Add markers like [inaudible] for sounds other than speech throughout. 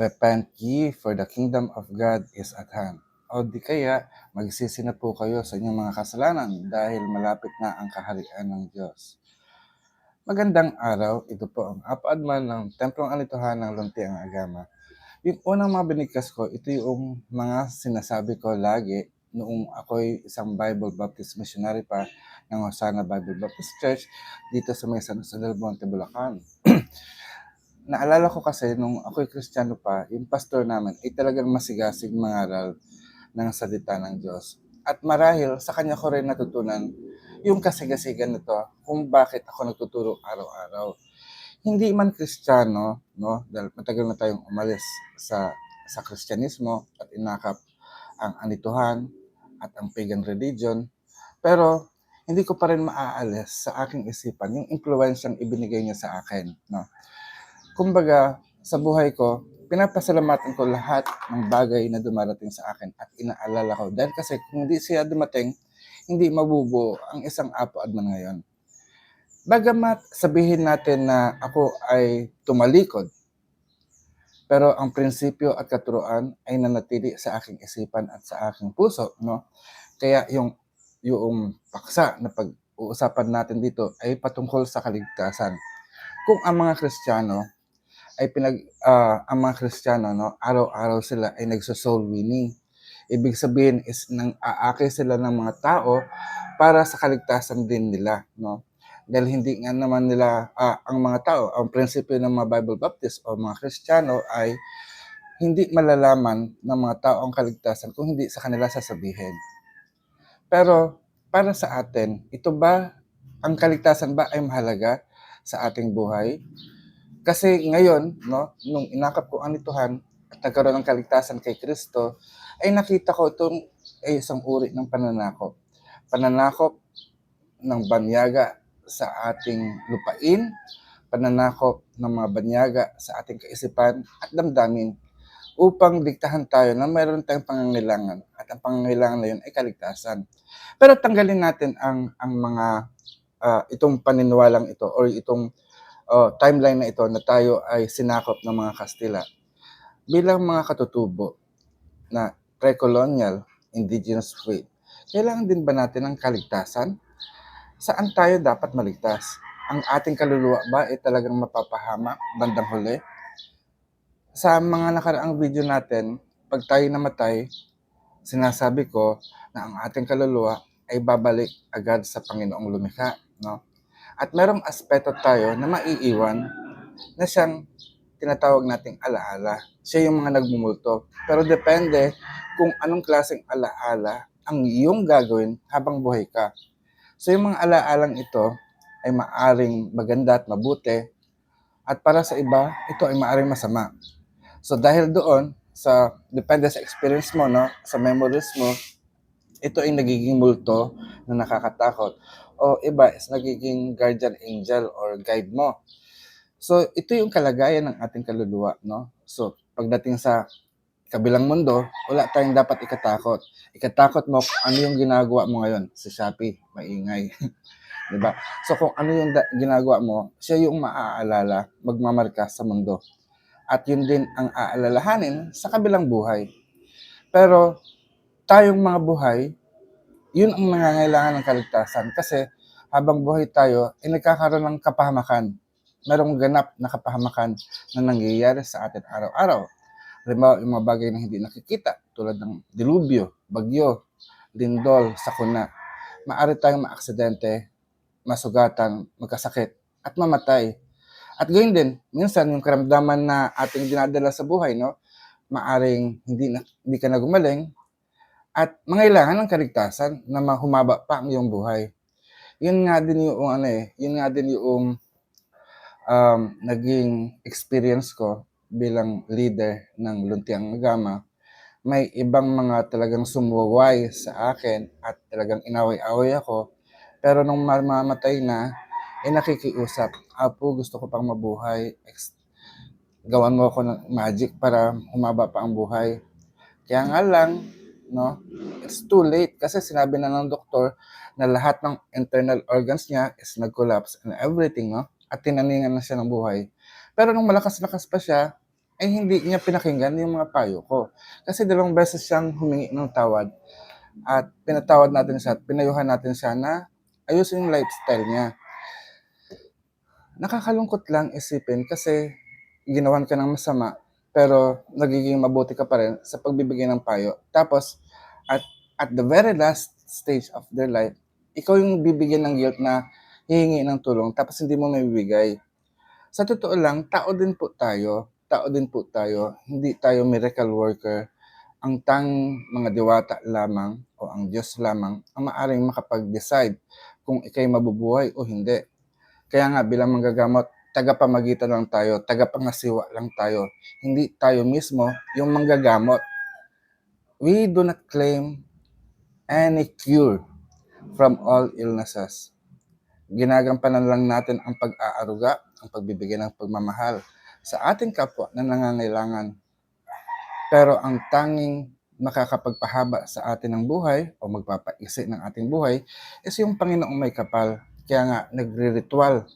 Repent ye, for the kingdom of God is at hand. O di kaya, magsisi na po kayo sa inyong mga kasalanan dahil malapit na ang kaharian ng Diyos. Magandang araw, ito po ang apaadman ng Templong Alituhan ng Luntiang Agama. Yung unang mga binigkas ko, ito yung mga sinasabi ko lagi noong ako'y isang Bible Baptist missionary pa ng Hosanna Bible Baptist Church dito sa may San Jose del Monte, Bulacan. [clears throat] Naalala ko kasi nung ako'y Kristiyano pa, yung pastor namin ay talagang masigasig mangaral ng salita ng Diyos. At marahil sa kanya ko rin natutunan yung kasigasigan nito kung bakit ako nagtuturo araw-araw. Hindi man Kristiyano, no, dahil matagal na tayong umalis sa sa Kristyanismo at inakap ang anituhan at ang pagan religion, pero hindi ko pa rin maaalis sa aking isipan yung impluensyang ibinigay niya sa akin, no. Kumbaga, sa buhay ko, pinapasalamatan ko lahat ng bagay na dumarating sa akin at inaalala ko. Dahil kasi kung hindi siya dumating, hindi mabubuo ang isang Apo Adman ngayon. Bagamat sabihin natin na ako ay tumalikod, pero ang prinsipyo at katuruan ay nanatili sa aking isipan at sa aking puso, no? Kaya yung yung paksa na pag-uusapan natin dito ay patungkol sa kaligtasan. Kung ang mga Kristiyano ay pinag ah, ang mga Kristiyano no, araw-araw sila ay nagso-soul winning. Ibig sabihin is nang aakay sila ng mga tao para sa kaligtasan din nila, no? Dahil hindi nga naman nila ah, ang mga tao, ang prinsipyo ng mga Bible Baptist o mga Kristiyano ay hindi malalaman ng mga tao ang kaligtasan kung hindi sa kanila sasabihin. Pero para sa atin, ito ba ang kaligtasan ba ay mahalaga sa ating buhay? Kasi ngayon, no, nung inakap ko ang nituhan at nagkaroon ng kaligtasan kay Kristo, ay nakita ko itong ay isang uri ng pananakop. Pananakop ng banyaga sa ating lupain, pananakop ng mga banyaga sa ating kaisipan at damdamin upang diktahan tayo na mayroon tayong pangangailangan at ang pangangailangan na yun ay kaligtasan. Pero tanggalin natin ang ang mga ah, itong paniniwalang ito or itong oh, timeline na ito na tayo ay sinakop ng mga Kastila bilang mga katutubo na pre-colonial indigenous faith. Kailangan din ba natin ng kaligtasan? Saan tayo dapat maligtas? Ang ating kaluluwa ba ay talagang mapapahamak bandang huli? Sa mga nakaraang video natin, pag tayo namatay, sinasabi ko na ang ating kaluluwa ay babalik agad sa Panginoong lumikha, no? At merong aspeto tayo na maiiwan na siyang tinatawag nating alaala. Siya yung mga nagmumulto. Pero depende kung anong klaseng alaala ang iyong gagawin habang buhay ka. So yung mga alaalang ito ay maaring maganda at mabuti at para sa iba, ito ay maaring masama. So dahil doon, sa depende sa experience mo, no, sa memories mo, ito ay nagiging multo na nakakatakot. O iba is nagiging guardian angel or guide mo. So ito yung kalagayan ng ating kaluluwa, no? So pagdating sa kabilang mundo, wala tayong dapat ikatakot. Ikatakot mo kung ano yung ginagawa mo ngayon sa Shopee, maingay. [laughs] 'Di ba? So kung ano yung ginagawa mo, siya yung maaalala, magmamarka sa mundo. At yun din ang aalalahanin sa kabilang buhay. Pero tayong mga buhay, yun ang nangangailangan ng kaligtasan kasi habang buhay tayo, ay nagkakaroon ng kapahamakan. Merong ganap na kapahamakan na nangyayari sa atin araw-araw. Halimbawa, yung mga bagay na hindi nakikita, tulad ng dilubyo, bagyo, lindol, sakuna. Maaari tayong maaksidente, masugatan, magkasakit, at mamatay. At gayon din, minsan yung karamdaman na ating dinadala sa buhay, no, maaring hindi, na, hindi ka na gumaling, at mangailangan ng kaligtasan na mahumaba pa ang iyong buhay. Yun nga din yung ano eh, yun nga din yung um, naging experience ko bilang leader ng Luntiang Agama. May ibang mga talagang sumuway sa akin at talagang inaway-away ako. Pero nung mamamatay na, eh nakikiusap, Apo, gusto ko pang mabuhay. Gawan mo ako ng magic para humaba pa ang buhay. Kaya nga lang, no, it's too late kasi sinabi na ng doktor na lahat ng internal organs niya is nag-collapse and everything, no? At tinaningan na siya ng buhay. Pero nung malakas-lakas pa siya, ay hindi niya pinakinggan yung mga payo ko. Kasi dalawang beses siyang humingi ng tawad at pinatawad natin siya at pinayuhan natin siya na ayusin yung lifestyle niya. Nakakalungkot lang isipin kasi ginawan ka ng masama pero nagiging mabuti ka pa rin sa pagbibigay ng payo. Tapos, at, at the very last stage of their life, ikaw yung bibigyan ng guilt na hihingi ng tulong tapos hindi mo may bibigay. Sa totoo lang, tao din po tayo. Tao din po tayo. Hindi tayo miracle worker. Ang tang mga diwata lamang o ang Diyos lamang ang maaring makapag-decide kung ikay mabubuhay o hindi. Kaya nga bilang manggagamot, tagapamagitan lang tayo, tagapangasiwa lang tayo. Hindi tayo mismo yung manggagamot. We do not claim any cure from all illnesses. Ginagampanan lang natin ang pag-aaruga, ang pagbibigay ng pagmamahal sa ating kapwa na nangangailangan. Pero ang tanging makakapagpahaba sa atin ng buhay o magpapaisi ng ating buhay is yung Panginoong may kapal. Kaya nga, nagre-ritual.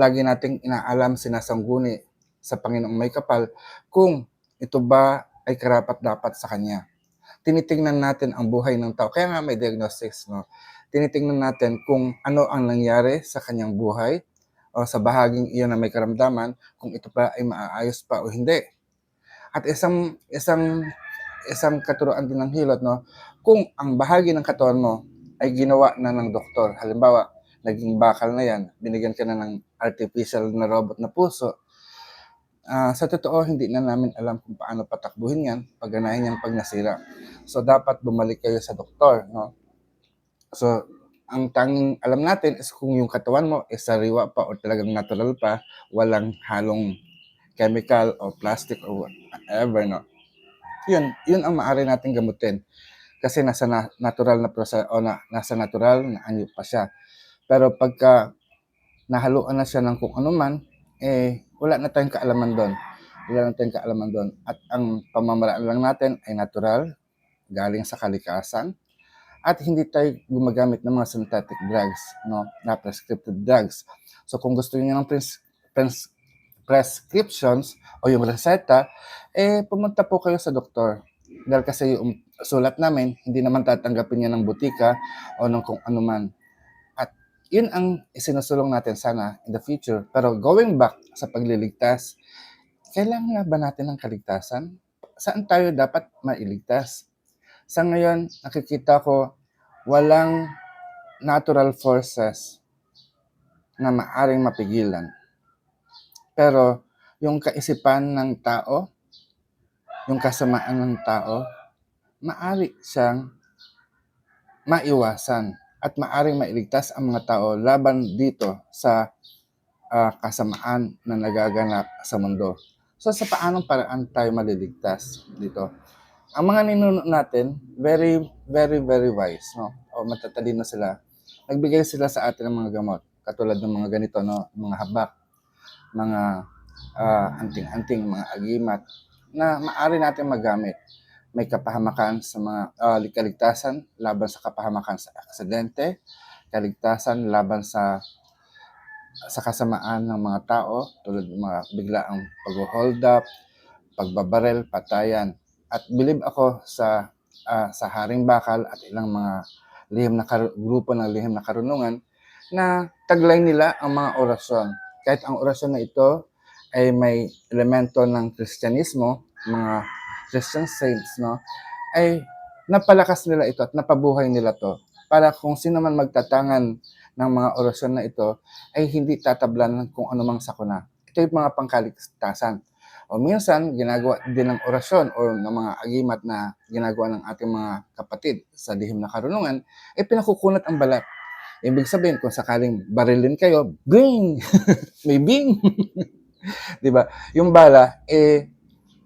Lagi nating inaalam, sinasangguni sa Panginoong may kapal kung ito ba ay karapat-dapat sa Kanya. Tinitingnan natin ang buhay ng tao. Kaya nga may diagnostics, no? Tinitingnan natin kung ano ang nangyari sa kanyang buhay o sa bahaging iyon na may karamdaman, kung ito pa ay maaayos pa o hindi. At isang isang isang katuruan din ng hilot, no? Kung ang bahagi ng katawan mo ay ginawa na ng doktor, halimbawa, naging bakal na yan, binigyan ka na ng artificial na robot na puso, ah, sa totoo, hindi na namin alam kung paano patakbuhin yan, pagganahin yan pag nasira. So, dapat bumalik kayo sa doktor, no? So, ang tanging alam natin is kung yung katawan mo is sariwa pa o talagang natural pa, walang halong chemical o plastic or whatever, no? Yun, yun ang maaari nating gamutin. Kasi nasa na, natural na proseso, o na, nasa natural na anyo pa siya. Pero pagka nahaluan na siya ng kung ano man, eh, wala na tayong kaalaman doon. Wala na tayong kaalaman doon. At ang pamamaraan lang natin ay natural, galing sa kalikasan, at hindi tayo gumagamit ng mga synthetic drugs, no? na prescriptive drugs. So kung gusto niyo ng pres- pres- prescriptions o yung reseta, eh pumunta po kayo sa doktor. Dahil kasi yung sulat namin, hindi naman tatanggapin niya ng butika o ng kung ano man. Yun ang isinusulong natin sana in the future. Pero going back sa pagliligtas, kailangan nga ba natin ng kaligtasan? Saan tayo dapat mailigtas? Sa ngayon, nakikita ko walang natural forces na maaring mapigilan. Pero yung kaisipan ng tao, yung kasamaan ng tao, maari siyang maiwasan at maaring mailigtas ang mga tao laban dito sa ah, kasamaan na nagaganap sa mundo. So sa paanong paraan tayo maliligtas dito? Ang mga ninuno natin, very, very, very wise, no? O matatalino sila. Nagbigay sila sa atin ng mga gamot, katulad ng mga ganito, no? Mga habak, mga ah, anting-anting, mga agimat, na maaari natin magamit. May kapahamakan sa mga ah, kaligtasan laban sa kapahamakan sa aksidente, kaligtasan laban sa sa kasamaan ng mga tao tulad ng mga biglaang pag-hold up, pagbabarel, patayan. At believe ako sa ah, sa Haring Bakal at ilang mga lihim na grupo ng lihim na karunungan na taglay nila ang mga orasyon. Kahit ang orasyon na ito ay may elemento ng Kristyanismo, mga Christian saints, no, ay napalakas nila ito at napabuhay nila to para kung sino man magtatangan ng mga orasyon na ito ay hindi tatablan kung ano mang sakuna. Ito yung mga pangkaligtasan. O minsan, ginagawa din ng orasyon o ng mga agimat na ginagawa ng ating mga kapatid sa lihim na karunungan, ay pinakukunat ang balat. Ibig sabihin, kung sakaling barilin kayo, bing! [laughs] May bing! [laughs] Di ba? Yung bala, eh,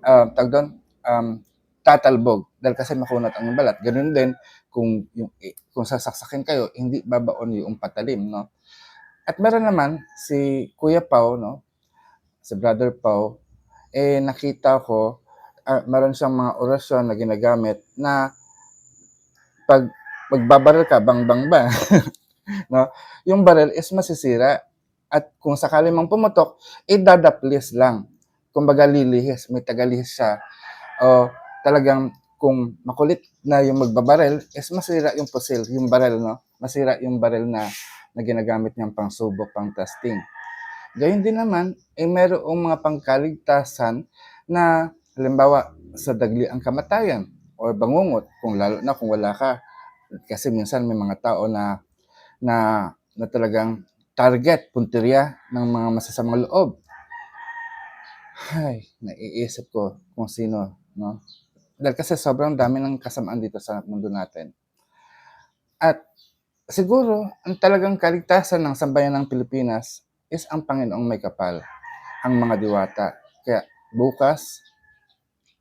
uh, tag doon, um, tatalbog dahil kasi makunat ang balat. Ganun din kung yung eh, kung sasaksakin kayo, hindi babaon yung patalim, no? At meron naman si Kuya Pau, no? Si Brother Pau, eh nakita ko ah, meron siyang mga orasyon na ginagamit na pag magbabaril ka, bang bang ba? [laughs] no? Yung baril is masisira at kung sakali mang pumutok, idadaplis lang. kumbaga lilihis, may tagalihis siya. O talagang kung makulit na yung magbabarel, is masira yung pusil, yung barel, no? Masira yung barel na, na ginagamit niyang pang subok, pang testing. Gayun din naman, eh merong mga pangkaligtasan na halimbawa sa dagli ang kamatayan or bangungot kung lalo na kung wala ka. Kasi minsan may mga tao na na, na talagang target, punteriya ng mga masasamang loob. Ay, naiisip ko kung sino, no? Dahil kasi sobrang dami ng kasamaan dito sa mundo natin. At siguro, ang talagang kaligtasan ng sambayan ng Pilipinas is ang Panginoong may kapal, ang mga diwata. Kaya bukas,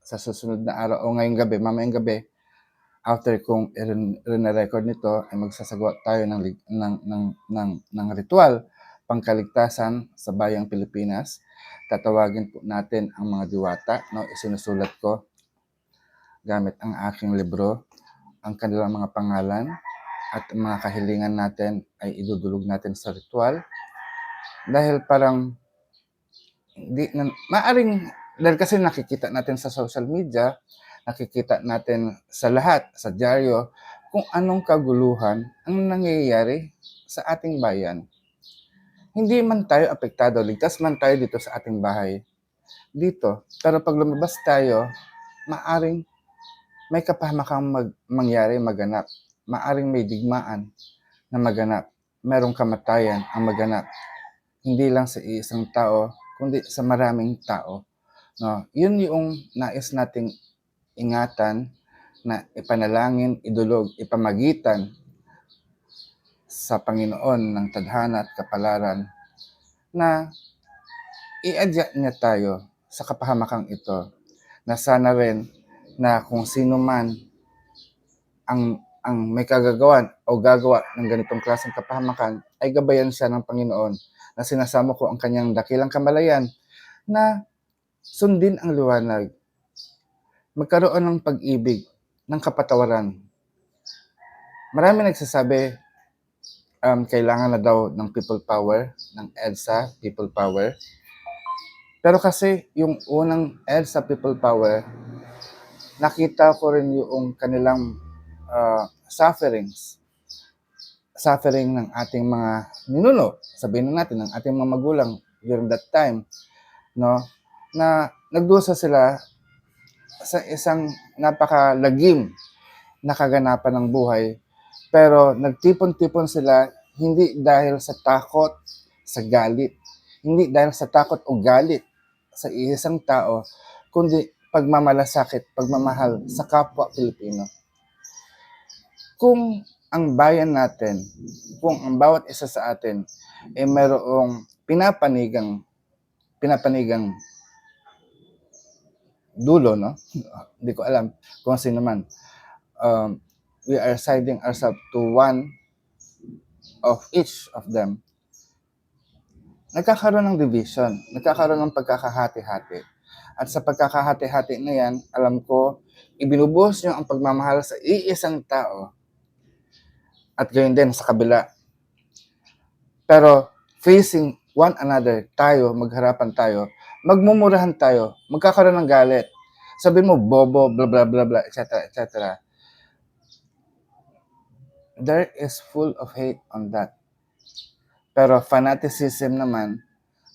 sa susunod na araw o ngayong gabi, mamayang gabi, after kong i-record nito, ay magsasagawa tayo ng, ng, ng, ng, ng ritual pangkaligtasan sa bayang Pilipinas. Tatawagin po natin ang mga diwata. No? Isinusulat ko gamit ang aking libro ang kanilang mga pangalan at mga kahilingan natin ay idudulog natin sa ritual. Dahil parang di, na, maaring dahil kasi nakikita natin sa social media, nakikita natin sa lahat, sa dyaryo, kung anong kaguluhan ang nangyayari sa ating bayan. Hindi man tayo apektado, ligtas man tayo dito sa ating bahay. Dito. Pero pag lumabas tayo, maaring may kapahamakang mag, mangyari, maganap. Maaring may digmaan na maganap. Merong kamatayan ang maganap. Hindi lang sa isang tao, kundi sa maraming tao. No, yun yung nais nating ingatan na ipanalangin, idulog, ipamagitan sa Panginoon ng tadhana at kapalaran na iadya niya tayo sa kapahamakang ito na sana rin na kung sino man ang ang may kagagawan o gagawa ng ganitong klaseng kapahamakan ay gabayan siya ng Panginoon na sinasamo ko ang kanyang dakilang kamalayan na sundin ang liwanag. Magkaroon ng pag-ibig, ng kapatawaran. Marami nagsasabi, um, kailangan na daw ng people power, ng EDSA, people power. Pero kasi yung unang EDSA people power, nakita ko rin yung kanilang uh, sufferings. Suffering ng ating mga ninuno, sabihin na natin, ng ating mga magulang during that time, no? Na nagdusa sila sa isang napakalagim na kaganapan ng buhay, pero nagtipon-tipon sila hindi dahil sa takot, sa galit, hindi dahil sa takot o galit sa isang tao, kundi pagmamalasakit, pagmamahal sa kapwa Pilipino. Kung ang bayan natin, kung ang bawat isa sa atin ay mayroong pinapanigang pinapanigang dulo, no? [laughs] Hindi ko alam kung sino man. Um, we are siding ourselves to one of each of them. Nagkakaroon ng division, nagkakaroon ng pagkakahati-hati. At sa pagkakahati-hati na yan, alam ko, ibinubuhos nyo ang pagmamahal sa iisang tao at gayon din sa kabila. Pero facing one another, tayo, magharapan tayo, magmumurahan tayo, magkakaroon ng galit. Sabi mo, bobo, bla bla bla bla, etc. etc. There is full of hate on that. Pero fanaticism naman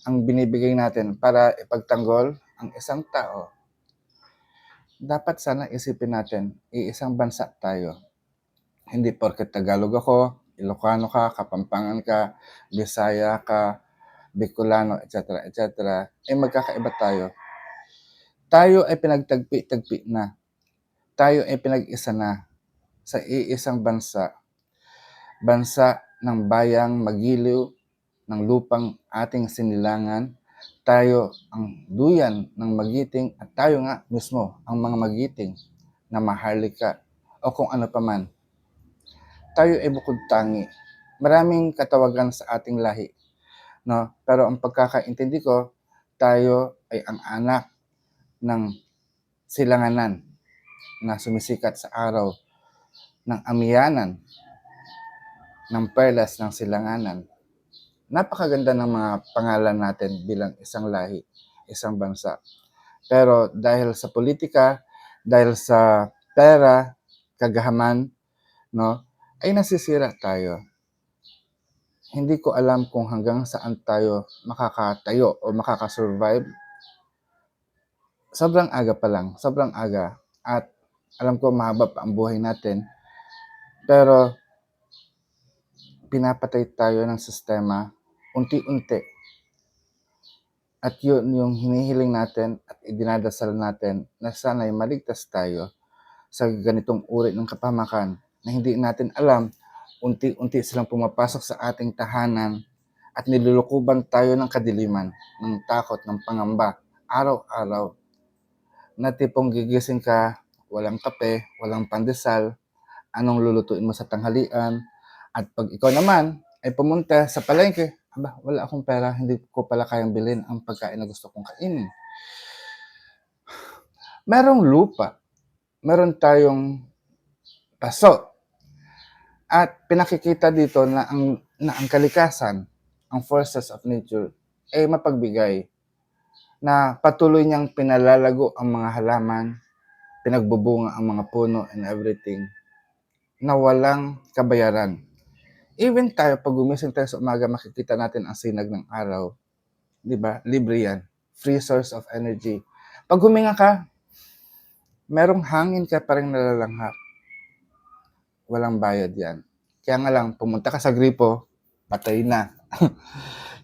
ang binibigay natin para ipagtanggol ang isang tao. Dapat sana isipin natin, iisang bansa tayo. Hindi porket Tagalog ako, Ilocano ka, Kapampangan ka, Bisaya ka, Bicolano, etc. etc. eh magkakaiba tayo. Tayo ay pinagtagpi-tagpi na. Tayo ay pinag-isa na sa iisang bansa. Bansa ng bayang magiliw ng lupang ating sinilangan. Tayo ang duyan ng magiting at tayo nga mismo ang mga magiting na maharlika o kung ano paman. Tayo ay bukod tangi. Maraming katawagan sa ating lahi no? Pero ang pagkakaintindi ko, tayo ay ang anak ng silanganan na sumisikat sa araw ng amiyanan ng perlas ng silanganan. Napakaganda ng mga pangalan natin bilang isang lahi. isang bansa. Pero dahil sa politika, dahil sa pera, kagahaman, no, ay nasisira tayo. Hindi ko alam kung hanggang saan tayo makakatayo o makakasurvive. Sobrang aga pa lang, sobrang aga. At alam ko mahaba pa ang buhay natin. Pero pinapatay tayo ng sistema unti-unti. At yun yung hinihiling natin at idinadasal natin na sana'y maligtas tayo sa ganitong uri ng kapamakan na hindi natin alam, unti-unti silang pumapasok sa ating tahanan at nilulukuban tayo ng kadiliman, ng takot, ng pangamba, araw-araw. Na tipong gigising ka, walang kape, walang pandesal, anong lulutuin mo sa tanghalian, at pag ikaw naman ay pumunta sa palengke, aba, wala akong pera, hindi ko pala kayang bilhin ang pagkain na gusto kong kainin. Merong lupa, meron tayong paso. At pinakikita dito na ang, na ang kalikasan, ang forces of nature, ay mapagbigay na patuloy niyang pinalalago ang mga halaman, pinagbubunga ang mga puno and everything na walang kabayaran. Even tayo, pag gumising tayo sa umaga, makikita natin ang sinag ng araw. Di ba? Libre yan. Free source of energy. Pag huminga ka, merong hangin ka pa nalalanghap. Walang bayad yan. Kaya nga lang, pumunta ka sa gripo, patay na. [laughs]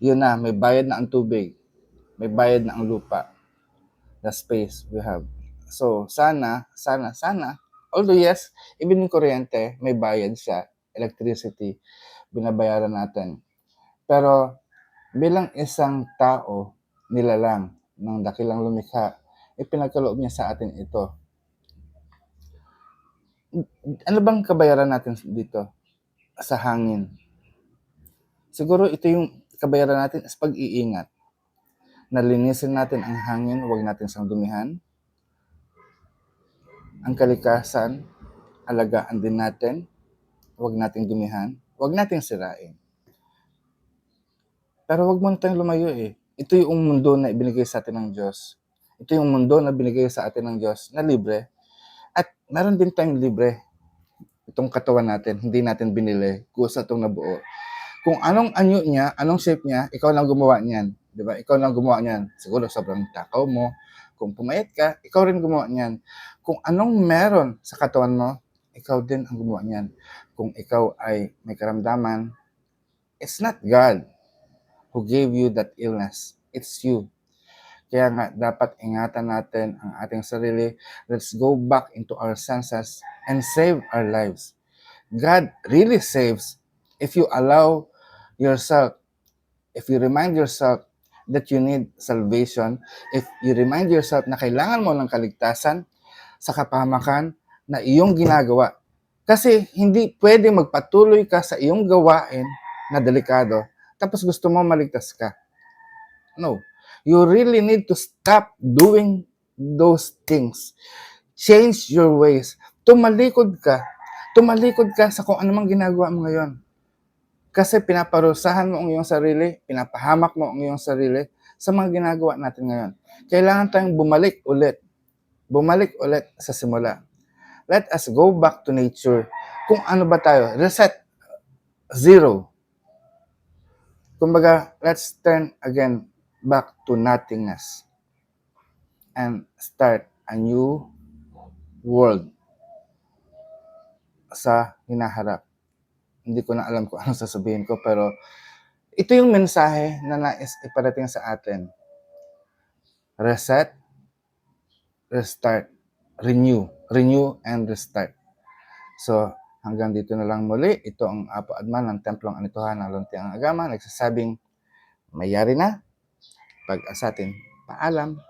Yun na, may bayad na ang tubig. May bayad na ang lupa. The space we have. So, sana, sana, sana, although yes, even yung kuryente, may bayad siya, electricity, binabayaran natin. Pero, bilang isang tao, nilalang, ng dakilang lumikha, ipinagkaloob niya sa atin ito. Ano bang kabayaran natin dito? Sa hangin. Siguro ito yung kabayaran natin is pag-iingat. Nalinisin natin ang hangin, huwag natin siyang dumihan. Ang kalikasan, alagaan din natin. Huwag nating dumihan. Huwag nating sirain. Pero huwag mo tayong lumayo eh. Ito yung mundo na ibinigay sa atin ng Diyos. Ito yung mundo na binigay sa atin ng Diyos na libre. At meron din tayong libre. Itong katawan natin, hindi natin binili. Kusa itong nabuo. Kung anong anyo niya, anong shape niya, ikaw lang gumawa niyan. Di ba? Ikaw lang gumawa niyan. Siguro sobrang takaw mo. Kung pumayat ka, ikaw rin gumawa niyan. Kung anong meron sa katawan mo, ikaw din ang gumawa niyan. Kung ikaw ay may karamdaman, it's not God who gave you that illness. It's you. Kaya nga, dapat ingatan natin ang ating sarili. Let's go back into our senses and save our lives. God really saves if you allow yourself, if you remind yourself that you need salvation, if you remind yourself na kailangan mo ng kaligtasan sa kapahamakan na iyong ginagawa. Kasi hindi pwede magpatuloy ka sa iyong gawain na delikado tapos gusto mo maligtas ka. No. You really need to stop doing those things. Change your ways. Tumalikod ka. Tumalikod ka sa kung anumang ginagawa mo ngayon. Kasi pinaparusahan mo ang iyong sarili, pinapahamak mo ang iyong sarili sa mga ginagawa natin ngayon. Kailangan tayong bumalik ulit. Bumalik ulit sa simula. Let us go back to nature. Kung ano ba tayo, reset. Zero. Kumbaga, let's turn again back to nothingness and start a new world sa hinaharap. Hindi ko na alam kung ano sasabihin ko, pero ito yung mensahe na nais iparating sa atin. Reset, restart, renew, renew and restart. So, hanggang dito na lang muli. Ito ang Apo Adman ng Templong Anituhan ng Luntiang Agama. Nagsasabing, mayari na. Pag-asatin, paalam.